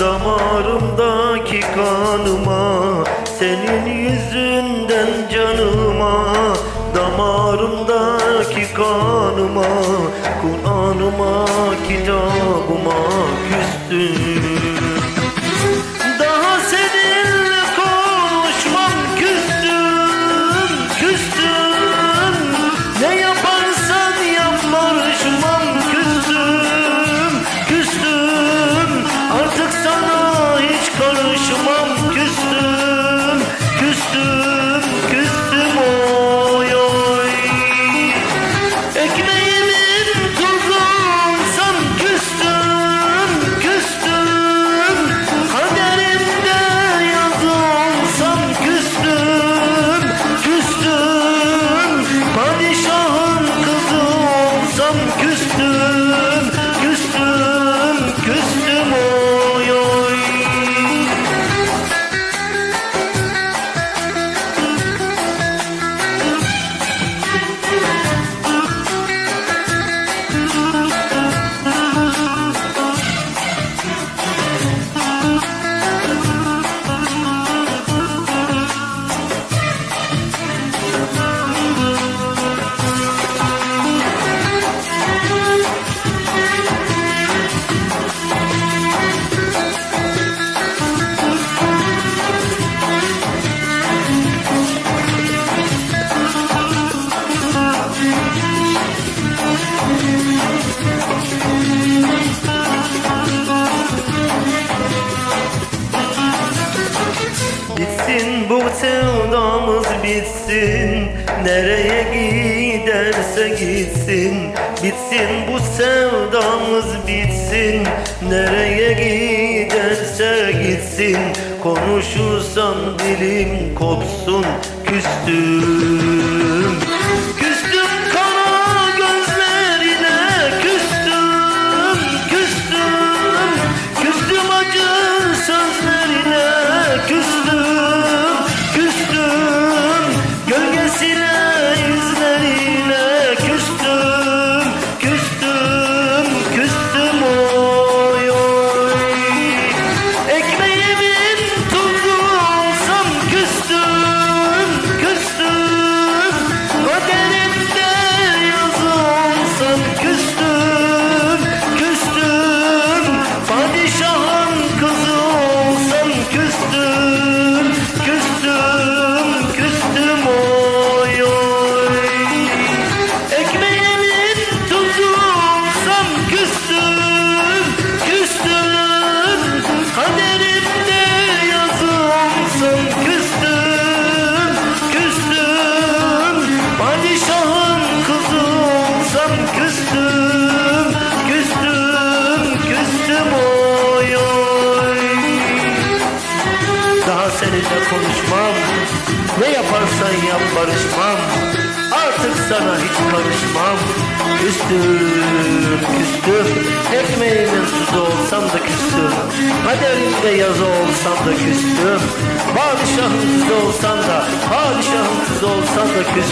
Damarımdaki kanıma Senin yüzünden canıma Damarımdaki kanıma Kur'an'ıma kitabıma Bitsin bu sevdamız bitsin. Nereye giderse gitsin Bitsin bu sevdamız bitsin. Nereye giderse gitsin Konuşursam dilim kopsun Küstüm küstüm Küstüm Küstüm oy oy. Daha seninle konuşmam Ne yaparsan yap barışmam. Artık sana hiç karışmam Küstüm, küstüm Ekmeğimin tuzu olsam da küstüm. Kaderimde yazı olsam da küstüm. Padişahın kızı olsam da Padişahın kızı olsam da küstüm